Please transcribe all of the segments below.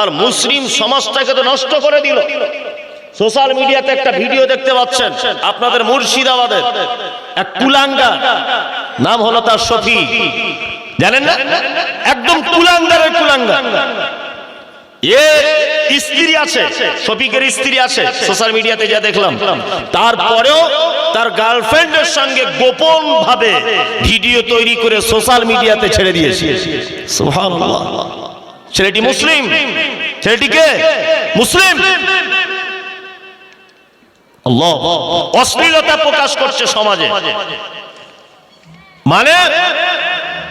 আর মুসলিম সমাজটাকে তো নষ্ট করে দিল। সোশ্যাল মিডিয়াতে একটা ভিডিও দেখতে পাচ্ছেন, আপনাদের মুর্শিদাবাদের এক কুলাঙ্গা নাম হলো তার শফি জানেন না? একদম কুলাঙ্গারের কুলাঙ্গা স্ত্রী আছে শফিকের স্ত্রী আছে, সোশ্যাল মিডিয়াতে যা দেখলাম। তারপরেও তার গার্লফ্রেন্ডের সঙ্গে গোপন ভাবে ভিডিও তৈরি করে সোশ্যাল মিডিয়াতে ছেড়ে দিয়েছে। সুবহানাল্লাহ। ছেলেটি মুসলিম। ছেলেটিকে মুসলিম। অশ্লীলতা প্রকাশ করছে সমাজে। মানে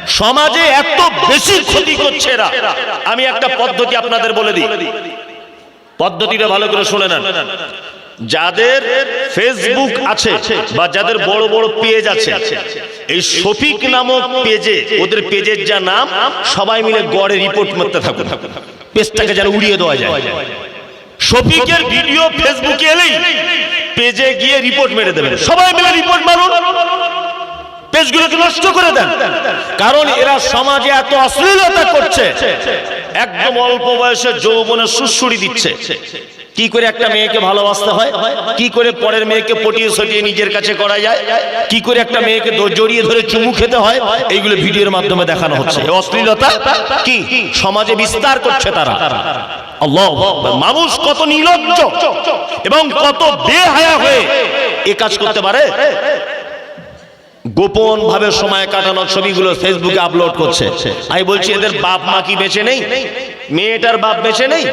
সমাজে এত বেশি ক্ষতি করছে এরা। আমি একটা পদ্ধতি আপনাদের বলে দিই। পদ্ধতিটা ভালো করে শুনে নেন। যাদের ফেসবুক আছে বা যাদের বড় বড় পেজ আছে, এই শফিক নামক পেজে ওদের পেজের যা নাম, সবাই মিলে গড়ে রিপোর্ট মারতে থাকুন। পেজটাকে যেন উড়িয়ে দেওয়া যায়। শফিকের ভিডিও ফেসবুকে এলেই পেজে গিয়ে রিপোর্ট মেরে দেবেন। সবাই মিলে রিপোর্ট মারুন। পেজগুলোকে নষ্ট করে দেন। কারণ এরা সমাজে এত অশ্লীলতা করছে। একদম অল্প বয়সে যৌবনে সুসুড়ি দিচ্ছে। কি করে একটা মেয়েকে ভালোবাসতে হয়? কি করে পরের মেয়েকে পটিয়ে সটিয়ে নিজের কাছে করা যায়? কি করে একটা মেয়েকে জড়িয়ে ধরে চুমু খেতে হয়? এইগুলো ভিডিওর মাধ্যমে দেখানো হচ্ছে। অশ্লীলতা কি? সমাজে বিস্তার করছে তারা। মানুষ কত নির্লজ্জ এবং কত বেহায়া হয়ে এ কাজ করতে পারে? গোপন ভাবে সময় কাটানোর ছবিগুলো ফেসবুকে আপলোড করছে। আমি বলছি, এদের বাপ মা কি বেঁচে নেই? মেয়েটার বাপ বেঁচে নেই?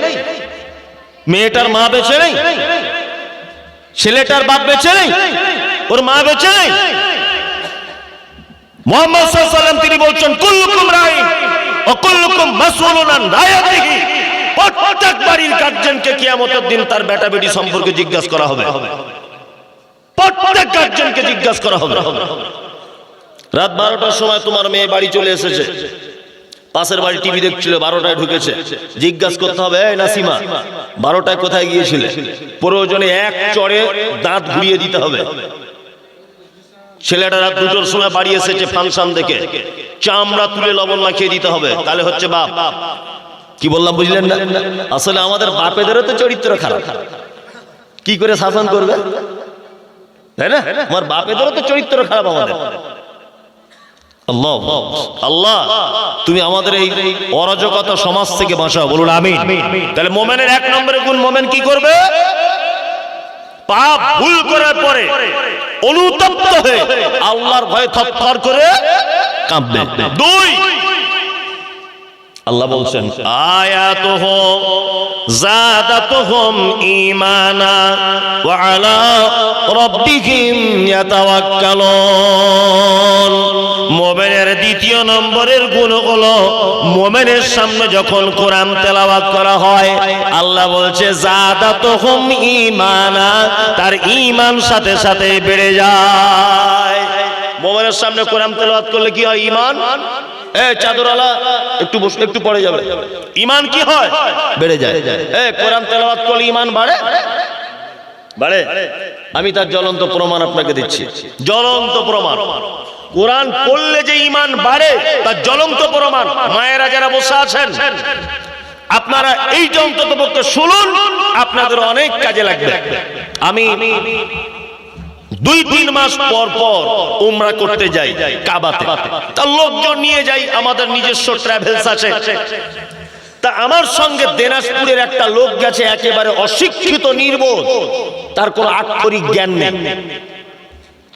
মেয়েটার মা বেঁচে নেই? ছেলেটার বাপ বেঁচে নেই? ওর মা বেঁচে নেই? মোহাম্মদ সাল্লাম তিনি বলছেন, কুল্লুকুম রাই ও কুল্লুকুম মাসউলুন আন রায়াতিহি। প্রত্যেক বাড়ির গার্জেনকে কিয়ামতের দিন তার বেটা বেটি সম্পর্কে জিজ্ঞাসা করা হবে। প্রত্যেক গার্জেনকে জিজ্ঞাসা করা হবে। রাত বারোটার সময় তোমার মেয়ে বাড়ি চলে এসেছে। পাশের বাড়ি টিভি দেখছিল, বারোটায় ঢুকেছে। জিজ্ঞাসা করতে হবে, এই নাসিমা, বারোটায় কোথায় গিয়েছিলে? প্রয়োজনে এক চড়ে দাঁত ঘুরিয়ে দিতে হবে। ছেলেটা রাত দুটোর সময় বাড়ি এসেছে ফাংশন দেখে। চামড়া তুলে লবণ মাখিয়ে দিতে হবে, তাহলে হচ্ছে বাপ। কি বললাম, বুঝলেন না? আসলে আমাদের বাপেদেরও তো চরিত্র খারাপ। কি করে শাসন করবে? তাই না? আমার বাপেদেরও তো চরিত্র খারাপ আমাদের। আল্লাহ আল্লাহ, তুমি আমাদের এই অরাজকতা সমাজ থেকে বাঁচাও, বলুন আমি তাহলে মোমেনের এক নম্বরে গুণ মোমেন কি করবে? পাপ ভুল করার পরে অনুতপ্ত হয়ে আল্লাহর ভয়ে থরথর করে কাঁপবে দুই আল্লাহ বলছেন, আয়াতুহ জাদাতুহুম ঈমানা ওয়া আলা রাব্বিহিম মুমিনের দ্বিতীয় নম্বরের গুণ হলো মুমিনের সামনে যখন কোরআন তেলাওয়াত করা হয়, আল্লাহ বলছে জাদাতুহুম ঈমানা, তার ঈমান সাথে সাথে বেড়ে যায়। মোবাইলের সামনে কোরআন তেলাওয়াত করলে কি হয়? ঈমান? এ চাদরওয়ালা, একটু বসে, একটু পড়ে যাবে। ঈমান কি হয়? বেড়ে যায়। এ, কোরআন তেলাওয়াত করলে ঈমান বাড়ে? বাড়ে। আমি তার জ্বলন্ত প্রমাণ আপনাকে দিচ্ছি। জ্বলন্ত প্রমাণ। কোরআন পড়লে যে ঈমান বাড়ে, তার জ্বলন্ত প্রমাণ। মায়েরা যারা বসে আছেন, আপনারা এই অন্তত পক্ষে শুনুন, আপনাদের অনেক কাজে লাগবে। আমি দুই, তিন মাস পর পর উমরা করতে যাই কাবাতে। তা লোকজন নিয়ে যাই, আমাদের নিজস্ব ট্রাভেলস আছে। তা আমার সঙ্গে দিনাজপুরের একটা লোক গেছে, একেবারে অশিক্ষিত, নির্বোধ। তার কোনো আক্ষরিক জ্ঞান নেই।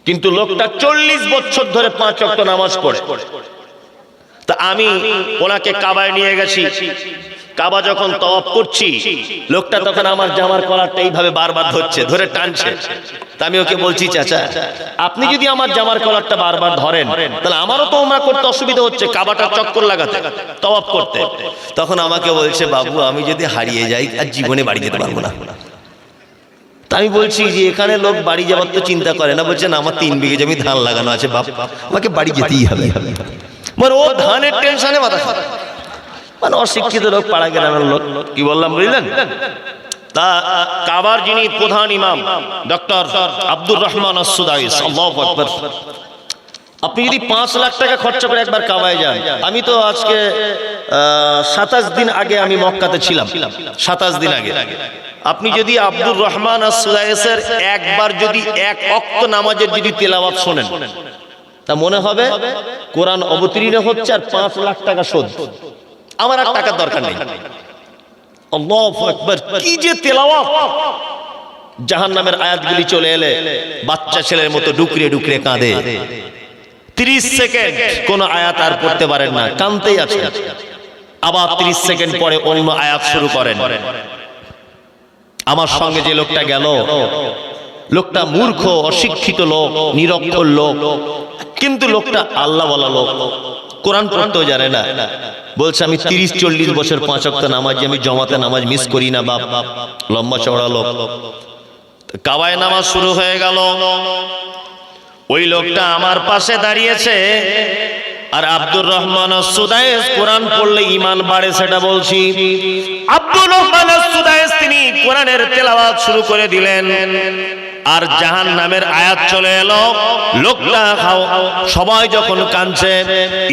কিন্তু লোকটা চল্লিশ বছর ধরে পাঁচ অক্ট নামাজ পড়ে। তা আমি ওনাকে কাবায় নিয়ে গেছি। কাবা যখন তওয়াফ করছি, লোকটা তখন আমার জামার কলারটা এইভাবে বারবার ধরছে, ধরে টানছে। আমি ওকে বলছি, চাচা, আপনি যদি আমার জামার কলারটা বারবার ধরেন, তাহলে আমারও তো ওমরা করতে অসুবিধা হচ্ছে কাবাটা চক্কর লাগাতে তওয়াফ করতে। তখন আমাকে বলছে, বাবু, আমি যদি হারিয়ে যাই, আর জীবনে বাড়ি যেতে পারব না। আমি বলছি যে, এখানে লোক বাড়ি যাওয়ার তো চিন্তা করে না। বলছেন আমার তিন বিঘে জমি ধান লাগানো আছে, বাপ, আমাকে বাড়ি যেতেই হবে। মানে ও ধানের টেনশনে মাথা। মানে অশিক্ষিত লোক পাড়া গ্রামের লোক। কি বললাম বুঝলেন? তা কাবার যিনি প্রধান ইমাম, ডক্টর আব্দুর রহমান আসুদাইস আপনি যদি পাঁচ লাখ টাকা খরচা করে একবার কাবায় যান, আমি তো আজকে সাতাশ দিন আগে আমি মক্কাতে ছিলাম। সাতাশ দিন আগে। আপনি যদি আব্দুর রহমান আর সুদায়েসের একবার যদি এক অক্ত নামাজের যদি তেলাওয়াত শোনেন, তা মনে হবে, কোরআন অবতীর্ণ হচ্ছে আর পাঁচ লাখ টাকা শোধ। আমার আর টাকার দরকার নেই। কি যে তেলাওয়াত। জাহান নামের আয়াতগুলি চলে এলে বাচ্চা ছেলের মতো ডুকরে ডুকরে কাঁদে। তিরিশ সেকেন্ড কোন আয়াত আর পড়তে পারেন না কানতেই আছে। আবার তিরিশ সেকেন্ড পরে অন্য আয়াত শুরু করেন। আমার সঙ্গে যে লোকটা গেল, লোকটা মূর্খ, অশিক্ষিত লোক নিরক্ষর লোক, কিন্তু লোকটা আল্লাহ বলা লোক। কোরআন পড়তেও জানে না। বলছে, আমি তিরিশ, চল্লিশ বছর পাঁচ অক্ত নামাজ, আমি জমাতে নামাজ মিস করি না, বাপ। লম্বা চওড়া লোক। কাবায় নামাজ শুরু হয়ে গেল। ওই লোকটা আমার পাশে দাঁড়িয়েছে। আর আব্দুর রহমান সুদায়েস কোরআন পড়লে ইমান বাড়ে, সেটা বলছি। আব্দুর রহমান সুদায়েস তিনি কোরআনের তেলাওয়াত শুরু করে দিলেন। আর জাহান নামের আয়াত চলে এলো। লোকটা খাও, সবাই যখন কাঁদছে,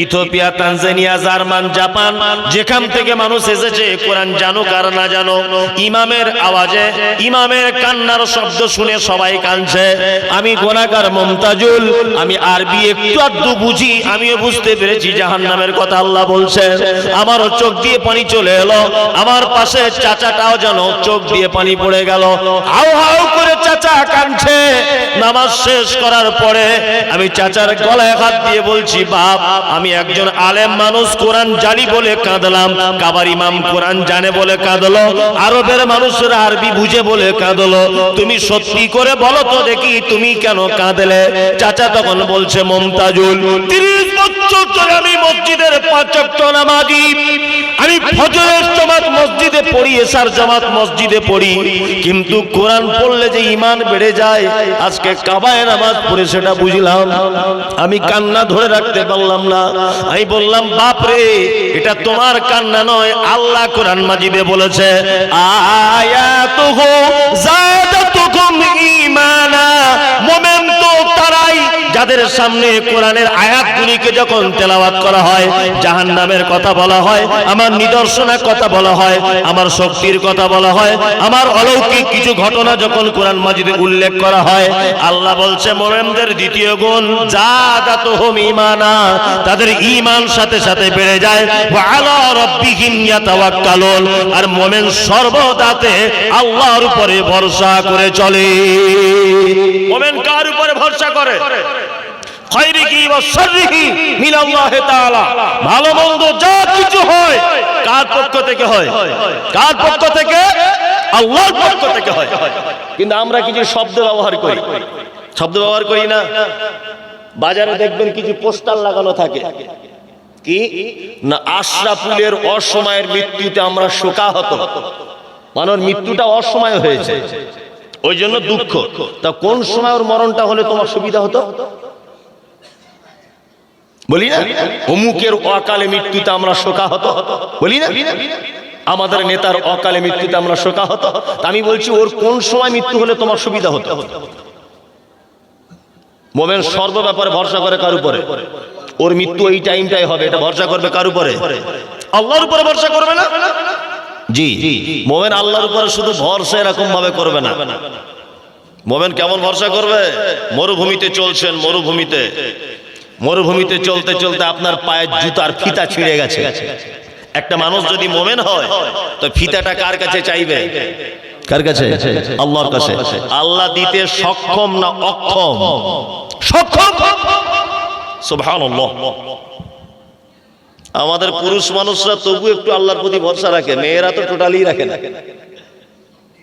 ইথিওপিয়া, তানজানিয়া, জার্মান, জাপান, যেখান থেকে মানুষ এসেছে, কোরআন জানুক আর না জানো ইমামের আওয়াজে, ইমামের কান্নার শব্দ শুনে সবাই কাঁদছে। আমি গোনাকার মমতাজুল, আমি আরবি একটু আধটু বুঝি, আমিও বুঝতে পেরেছি জাহান নামের কথা আল্লাহ বলছে। আমারও চোখ দিয়ে পানি চলে এলো, আমার পাশে চাচাটাও যেন চোখ দিয়ে পানি পড়ে গেল। হাউ হাউ করে চাচা কাঁদছে। নামাজ শেষ করার পরে আমি চাচার গলায় হাত দিয়ে বলছি, বাপ, আমি একজন আলেম মানুষ, কোরআন জানি বলে কাঁদলাম। কাবার ইমাম কোরআন জানে বলে কাঁদলো। আরবের মানুষরা আরবি বুঝে বলে কাঁদলো। তুমি সত্যি করে বলো তো দেখি তুমি কেন কাঁদলে? চাচা তখন বলছে, মমতাজুল, তিরিশ বছর ধরে আমি মসজিদের পাঁচ ওয়াক্ত নামাজি। আমি ফজরের জামাত মসজিদে পড়ি এসার জামাত মসজিদে পড়ি। কিন্তু কোরআন পড়লে যে ইমান বেড়ে যায়। আজকে কাবায় নামাজ পড়ে সেটা বুঝলাম। আমি কান্না ধরে রাখতে পারলাম না। আমি বললাম, বাপ রে, এটা তোমার কান্না নয়, আল্লাহ কোরআন মাজিবে বলেছে, আয়াতুহু জাদাতুকুম যাদের সামনে কোরআনের আয়াতগুলিকে যখন তেলাওয়াত করা হয়, জাহান্নামের কথা বলা হয়, আমার নিদর্শনের কথা বলা হয়, আমার শক্তির কথা বলা হয়, আমার অলৌকিক কিছু ঘটনা যখন কোরআন মাজিদে উল্লেখ করা হয়, আল্লাহ বলছে, মোমেনদের দ্বিতীয় গুণ জাদাত হোম ইমানা তাদের ইমান সাথে সাথে বেড়ে যায় আর মোমেন সর্বদাতে আল্লাহর উপরে ভরসা করে চলে। মোমেন কার উপরে ভরসা করে? খৈরিহি ওয়া শাররিহি মিনাল্লাহি তাআলা। ভালো মন্দ যা কিছু হয়, কার পক্ষ থেকে হয়? কার পক্ষ থেকে? আল্লাহর পক্ষ থেকে হয়। কিন্তু আমরা কিছু শব্দ ব্যবহার করি। শব্দ ব্যবহার করি না। বাজারে দেখবেন কিছু পোস্টার লাগানো থাকে। কি? না, আশরাফুলের অসময়ের মৃত্যুতে আমরা শোকাহত। মানব মৃত্যুটা অসময় হয়েছে। ওই জন্য দুঃখ। তা কোন সময় ওর মরণটা হলে তোমার সুবিধা হতো? বলি না? অমুকের অকালে মৃত্যুতে আমরা শোকা হতো বলি না? আমাদের নেতার অকালে মৃত্যুতে আমরা শোকা হতো তা আমি বলছি, ওর কোন সময় মৃত্যু হলে তোমার সুবিধা হতো? মোমেন সর্ব ব্যাপারে ভরসা করে কার উপরে? ওর মৃত্যু এই টাইমটাই হবে, এটা ভরসা করবে কার উপরে? আল্লাহর উপরে ভরসা করবে না? জি মোমেন আল্লাহর উপরে শুধু ভরসা এরকম ভাবে করবে না। মোমেন কেমন ভরসা করবে? মরুভূমিতে চলছেন, মরুভূমিতে। মরুভূমিতে চলতে চলতে আপনার পায়ের জুতার ফিতা ছিঁড়ে গেছে। একটা মানুষ যদি মোমেন হয় তো ফিতাটা কার কাছে চাইবে? কার কাছে? আল্লাহর কাছে। আল্লাহ দিতে সক্ষম না অক্ষম? সক্ষম! সুবহানাল্লাহ। আমাদের পুরুষ মানুষরা তবু একটু আল্লাহর প্রতি ভরসা রাখে মেয়েরা তো টোটালি রাখে না।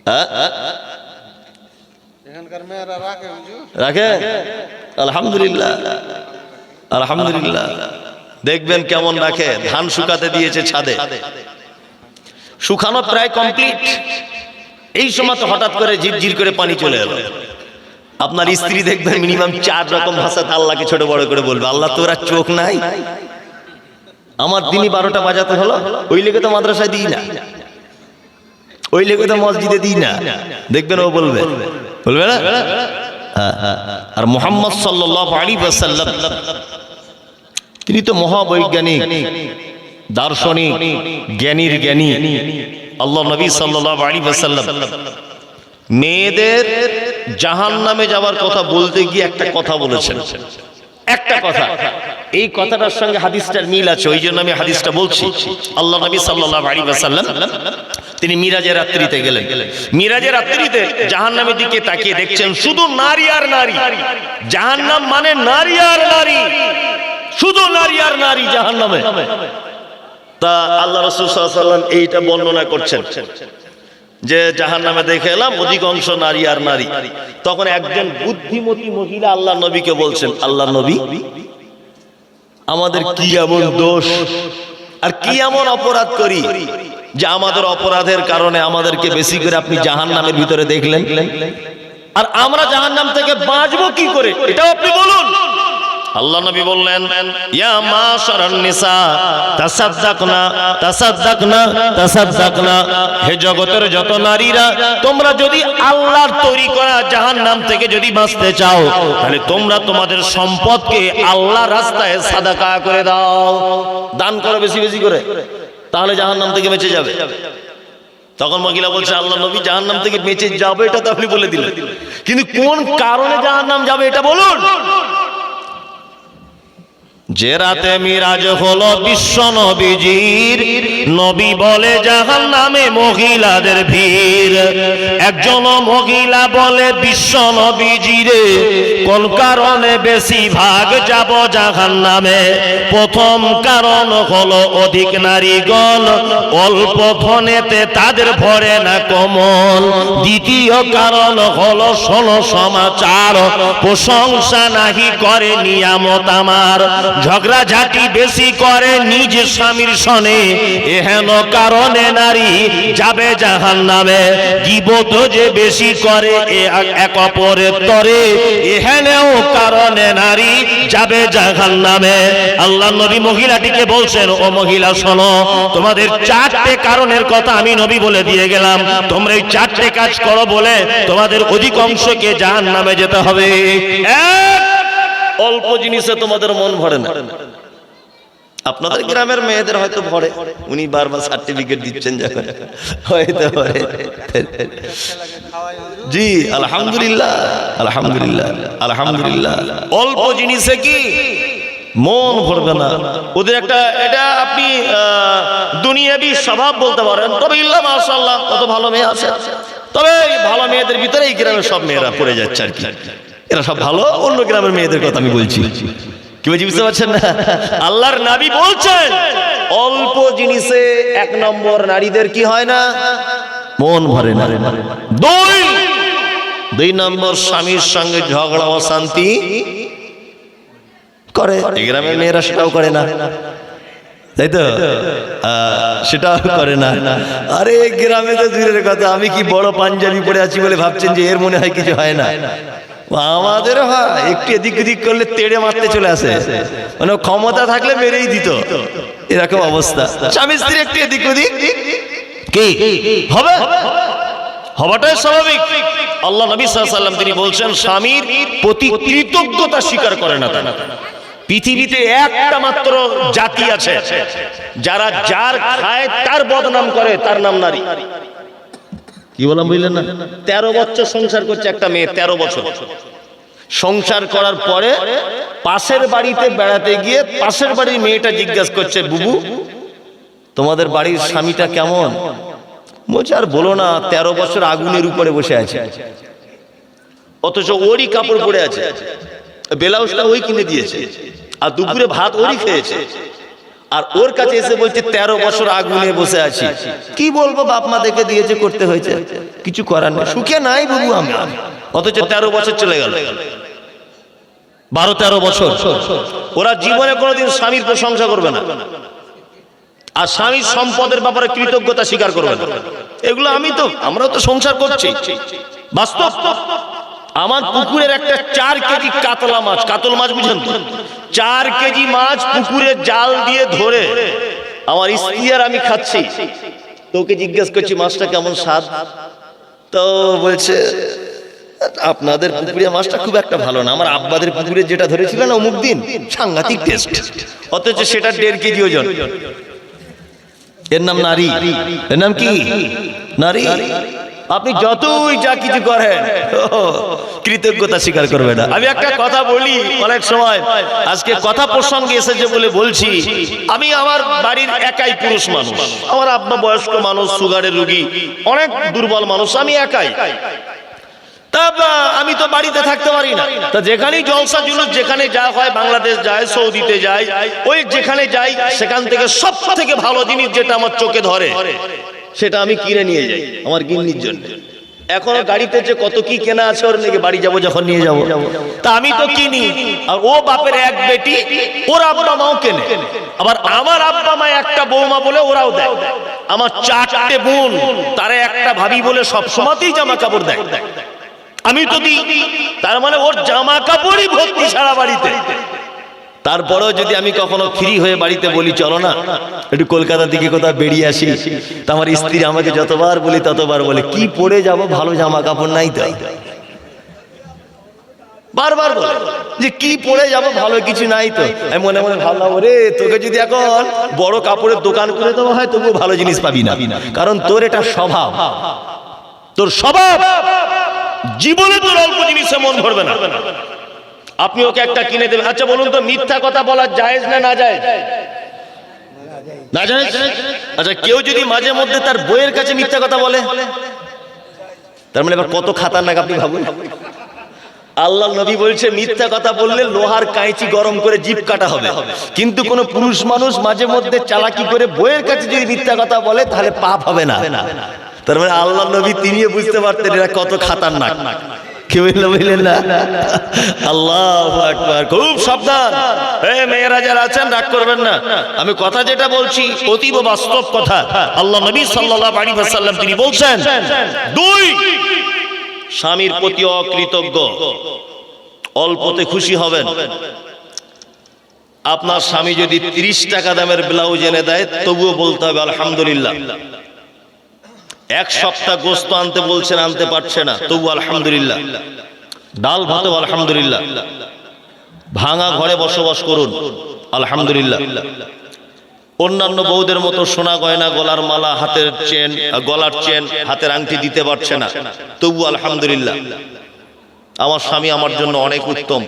হ্যাঁ? রাখে? আলহামদুলিল্লাহ। আলহামদুলিল্লাহ। দেখবেন কেমন রাখে, ধান শুকাতে দিয়েছে ছাদে। শুকানো প্রায় কমপ্লিট এই সময় তো হঠাৎ করে ঝিরঝির করে পানি চলে এলো। আপনার স্ত্রী দেখবেন মিনিমাম চার রকম ভাষাতে আল্লাহকে ছোট বড় করে বলবে, আল্লাহ তো তোরা চোখ নাই? আমার দিনই বারোটা বাজাতে হলো। ওই লেগে তো মাদ্রাসায় দিই না। ওই লেগে তো মসজিদে দিই না। দেখবেন ও বলবে। বলবে না? আর মোহাম্মদ সাল্লাহ আলী বাসাল্লাম তিনি তো মহাবৈজ্ঞানিক, দার্শনিক, জ্ঞানীর জ্ঞানী। আল্লাহ নবী সাল্লাহ আলী বাসাল্লাম মেয়েদের জাহান নামে যাওয়ার কথা বলতে গিয়ে একটা কথা বলেছেন। একটা কথা। এই কথাটার সঙ্গে হাদিসটার মিল আছে, ওই জন্য আমি হাদিসটা বলছি। আল্লাহ নবী সাল্লাল্লাহু আলাইহি ওয়াসাল্লাম তিনি মিরাজের রাত্রিতে গেলেন। মিরাজের রাত্রিতে জাহান্নামের দিকে তাকিয়ে দেখছেন শুধু নারী আর নারী। জাহান্নাম মানে নারী আর নারী। শুধু নারী আর নারী জাহান্নামে। তা আল্লাহ রাসূল সাল্লাল্লাহু আলাইহি ওয়াসাল্লাম এইটা বর্ণনা করছেন যে জাহান নামে দেখে এলাম অধিকাংশ নারী আর নারী। তখন একজন বুদ্ধিমতী মহিলা আল্লাহ নবীকে বলছেন আল্লাহ নবী আমাদের কি এমন দোষ? আর কি এমন অপরাধ করি যে আমাদের অপরাধের কারণে আমাদেরকে বেশি করে আপনি জাহান নামের ভিতরে দেখলেন? আর আমরা জাহান নাম থেকে বাঁচবো কি করে? এটাও আপনি বলুন। আল্লাহ নবী বললেন, ইয়া মাশারান নিসা, তাসাদদাকনা তাসাদদাকনা তাসাদদাকনা। হে জগতের যত নারীরা, তোমরা যদি আল্লাহর তৈরি করা জাহান্নাম থেকে যদি বাঁচতে চাও, তাহলে তোমরা তোমাদের সম্পদকে আল্লাহর রাস্তায় সাদাকা করে দাও। দান করো বেশি বেশি করে, তাহলে জাহান্নাম থেকে বেঁচে যাবে। তখন মহিলা বলছে, আল্লাহ নবী, জাহান্নাম থেকে বেঁচে যাবে এটা তো আপনি বলে দিলেন। কিন্তু কোন কারণে জাহান্নাম যাবে এটা বলুন? যে রাতে মিরাজ হলো বিশ্ব নবীজির, নবী বলে জাহান নামে মহিলাদের ভিড়। একজন মহিলা বলে, বিশ্ব নবীজিরে, কোন কারণে বেশি ভাগ যাব জাহান নামে প্রথম কারণ হলো অধিক নারীগণ, অল্প ধনেতে তাদের ভরে না কমল। দ্বিতীয় কারণ হলো ষোলো সমাচার, প্রশংসা নাহি করে নিয়ামত আমার। ঝগড়াঝাটি বেশি করে নিজ স্বামীর সনে। এহেন কারণে নারী যাবে জাহান নামে গিবত যে বেশি করে এক অপরের তরে। এহেনেও কারণে নারী যাবে জাহান নামে আল্লাহ নবী মহিলাটিকে বলছেন, ও মহিলা, শোনো, তোমাদের চারটে কারণের কথা আমি নবী বলে দিয়ে গেলাম। তোমরা এই চারটে কাজ করো বলে তোমাদের অধিকাংশকে জাহান নামে যেতে হবে। এক অল্প জিনিসে তোমাদের মন ভরে না। আপনাদের গ্রামের মেয়েদের হয়তো ভরে। উনি বারবার সার্টিফিকেট দিচ্ছেন যখন। হয়তো ভরে। জি, আলহামদুলিল্লাহ আলহামদুলিল্লাহ আলহামদুলিল্লাহ। অল্প জিনিসে কি মন ভরবে না? ওদের একটা, এটা আপনি দুনিয়াবি স্বভাব বলতে পারেন। তবে ইল্লা মাশাআল্লাহ, কত ভালো মেয়ে আছে। তবে ভালো মেয়েদের ভিতরে এই গ্রামের সব মেয়েরা পড়ে যাচ্ছে আর কি। এরা সব ভালো অন্য গ্রামের মেয়েদের কথা আমি বলছি। কি বলছি বুঝতে পারছেন? না আল্লাহর নাবি বলছেন অল্প জিনিসে এক নম্বর নারীদের কি হয় না? মন ভরে না। দুই দুই নম্বর স্বামীর সঙ্গে ঝগড়া অশান্তি করে। গ্রামের মেয়েরা সেটাও করে না। তাই তো? আহ, সেটাও করে না। আরে গ্রামে তো দূরের কথা। আমি কি বড় পাঞ্জাবি পরে আছি বলে ভাবছেন যে এর মনে হয় কিছু হয় না? আমাদের হয়, একটু এদিক ওদিক করলে তেড়ে মারতে চলে আসে। মানে ক্ষমতা থাকলে মেরেই দিত। এরকম অবস্থা। স্বামী স্ত্রী একটু এদিক ওদিক। কি? হবে? হওয়াটাই স্বাভাবিক। আল্লাহ নবী সাল্লাম তিনি বলছেন, স্বামীর প্রতি কৃতজ্ঞতা স্বীকার করে না পৃথিবীতে একটা মাত্র জাতি আছে, যারা যার খায় তার বদনাম করে, তার নাম নারী। কি বললাম, বুঝলেন না? তেরো বছর সংসার করছে একটা মেয়ে, তেরো বছর। সংসার করার পরে পাশের বাড়িতে বেড়াতে গিয়ে পাশের বাড়ির মেয়েটা জিজ্ঞাসা করছে, বুবু, তোমাদের বাড়ির স্বামীটা কেমন? বলছে, আর বলো না, তেরো বছর আগুনের উপরে বসে আছে। অথচ ওরই কাপড় পরে আছে। ব্লাউজটা ওই কিনে দিয়েছে। আর দুপুরে ভাত ওরই খেয়েছে। আর ওর কাছে এসে বলছে, তেরো বছর আগুনে বসে আছি। কি বলব, বাপ মা দেখে দিয়েছে, করতে হয়েছে। কিছু করার নেই। সুখে নাই বাবু আমি। অথচ তেরো বছর চলে গেল। বারো, তেরো বছর। ওরা জীবনে কোনোদিন স্বামীর প্রশংসা করবে না। আর স্বামীর সম্পদের ব্যাপারে কৃতজ্ঞতা স্বীকার করবে না। এগুলো আমি তো, আমরাও তো সংসার করছি। বাস্তব। আমার পুকুরের একটা চার কেজি কাতলা মাছ, কাতল মাছ বুঝেন চার কেজি মাছ পুকুরে জাল দিয়ে ধরে। আমার স্ত্রী আর আমি খাচ্ছি। তোকে জিজ্ঞেস করছি, মাছটা কেমন স্বাদ? তো বলছে, আপনাদের পুকুরে মাছটা খুব একটা ভালো না। আমার আব্বাদের পুকুরে যেটা ধরেছিল না, অমুক দিন, সাংঘাতিক টেস্ট অথচ সেটা দেড় কেজি ওজন। এর নাম নারী। এর নাম কি? নারী। আপনি যতই যা কিছু করেন, কৃতজ্ঞতা স্বীকার করবে না। আমি একটা কথা বলি অনেক সময়, আজকে কথা প্রসঙ্গে এসেছে বলে বলছি, আমি আমার বাড়ির একাই পুরুষ মানুষ। আমার আব্বা বয়স্ক মানুষ, সুগারের রুগী, অনেক দুর্বল মানুষ, আমি একাই। তা আমি তো বাড়িতে থাকতে পারি না। তা যেখানেই জলসা জুলুস, যেখানে যা হয় বাংলাদেশ যায়, সৌদিতে যায়, ওই যেখানে যাই, সেখান থেকে সব থেকে ভালো জিনিস যেটা আমার চোখে ধরে। সেটা আমি কিনে নিয়ে যাই, আমার গিন্নির জন্য। এখনও গাড়িতে যে কত কি কেনা আছে ওর নাকি বাড়ি যাব যখন নিয়ে যাব। তা আমি তো কিনি, আর ও বাপের এক বেটি, ওর আব্বা মাও কেনে। আবার আমার আব্বা মা একটা বৌমা বলে ওরাও দেয়। আমার চারটে বোন, তারা একটা ভাবি বলে সব সময়তেই জামা কাপড় দেয়। আমি তো দিই, তার মানে ওর জামা কাপড়ই ভর্তি সারা বাড়িতে। তারপরেও যদি আমি কখনো ফ্রি হয়ে বাড়িতে বলি, চলো না, একটু কলকাতা দিকে কোথাও বেরিয়ে আসি। তা আমার স্ত্রী আমাকে যতবার বলি, ততবার বলে, কি পরে যাব? ভালো জামা কাপড় নাই তো? বারবার বলে, যে কি পরে যাব? ভালো কিছু নাই তো? আমি মনে মনে ভাবলাম রে তোকে যদি এখন বড় কাপড়ের দোকান করে দেওয়া হয়, তবুও ভালো জিনিস পাবি না। কারণ তোর এটা স্বভাব। তোর স্বভাব। জীবনে তোর অল্প জিনিসে মন ভরবে না। আপনি ওকে একটা কিনে দেবেন। আচ্ছা বলুন তো, মিথ্যা কথা বলা জায়েজ না না যায় না জায়েজ? আচ্ছা কেউ যদি মাঝে মধ্যে তার বইয়ের কাছে মিথ্যা কথা বলে, তার মানে এবার কত খাতারনাক আপনি ভাবুন। আল্লাহ নবী বলছে, মিথ্যা কথা বললে লোহার কাঁচি গরম করে জিপ কাটা হবে। কিন্তু কোন পুরুষ মানুষ মাঝে মধ্যে চালাকি করে বইয়ের কাছে যদি মিথ্যা কথা বলে, তাহলে পাপ হবে না। তার মানে আল্লাহ নবী তিনিও বুঝতে পারতেন এরা কত খাতারনাক। আল্লাহ করবেন না। আমি কথা যেটা বলছি, অতীব বাস্তব কথা। আল্লাহ নবী সাল্লাল্লাহু আলাইহি ওয়াসাল্লাম তিনি বলছেন, দুই, স্বামীর প্রতি অকৃতজ্ঞ। অল্পতে খুশি হবেন। আপনার স্বামী যদি তিরিশ টাকা দামের ব্লাউজ এনে দেয়, তবুও বলতে হবে আলহামদুলিল্লাহ। এক সপ্তাহ গোস্ত আনতে বলছেন, আনতে পারছে না। তবু আলহামদুলিল্লাহ। ডাল ভাতেও আলহামদুলিল্লাহ। ভাঙা ঘরে বসবাস করুন। আলহামদুলিল্লাহ। অন্যান্য বউদের মতো সোনা গয়না, গলার মালা, হাতের চেন, গলার চেন, হাতের আংটি দিতে পারছে না। তবু আলহামদুলিল্লাহ। আমার স্বামী আমার জন্য অনেক উত্তম?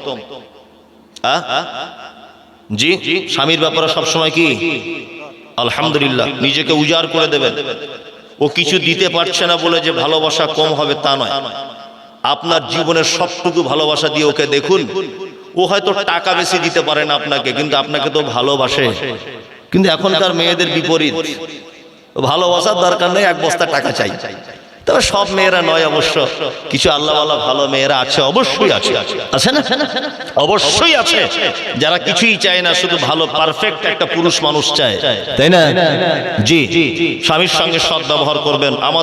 জি? স্বামীর ব্যাপারে সবসময় কি? আলহামদুলিল্লাহ। নিজেকে উজাড় করে দেবেন। ও কিছু দিতে পারছে না বলে যে ভালোবাসা কম হবে তা নয়। আপনার জীবনের সবটুকু ভালোবাসা দিয়ে ওকে দেখুন। ও হয়তো টাকা বেশি দিতে পারে না আপনাকে, কিন্তু আপনাকে তো ভালোবাসে। কিন্তু এখনকার মেয়েদের বিপরীত। ভালোবাসার দরকার নেই, এক বস্তা টাকা চাই। তবে সব মেয়েরা নয় অবশ্য। কিছু আল্লাহ আল্লাহ ভালো মেয়েরা আছে অবশ্যই আছে। আছে না? অবশ্যই আছে। যারা কিছুই চায় না শুধু ভালো পারফেক্ট একটা পুরুষ মানুষ চায়। তাই না? জি জি। স্বামীর সঙ্গে সদ্ব্যবহার ব্যবহার করবেন। আমার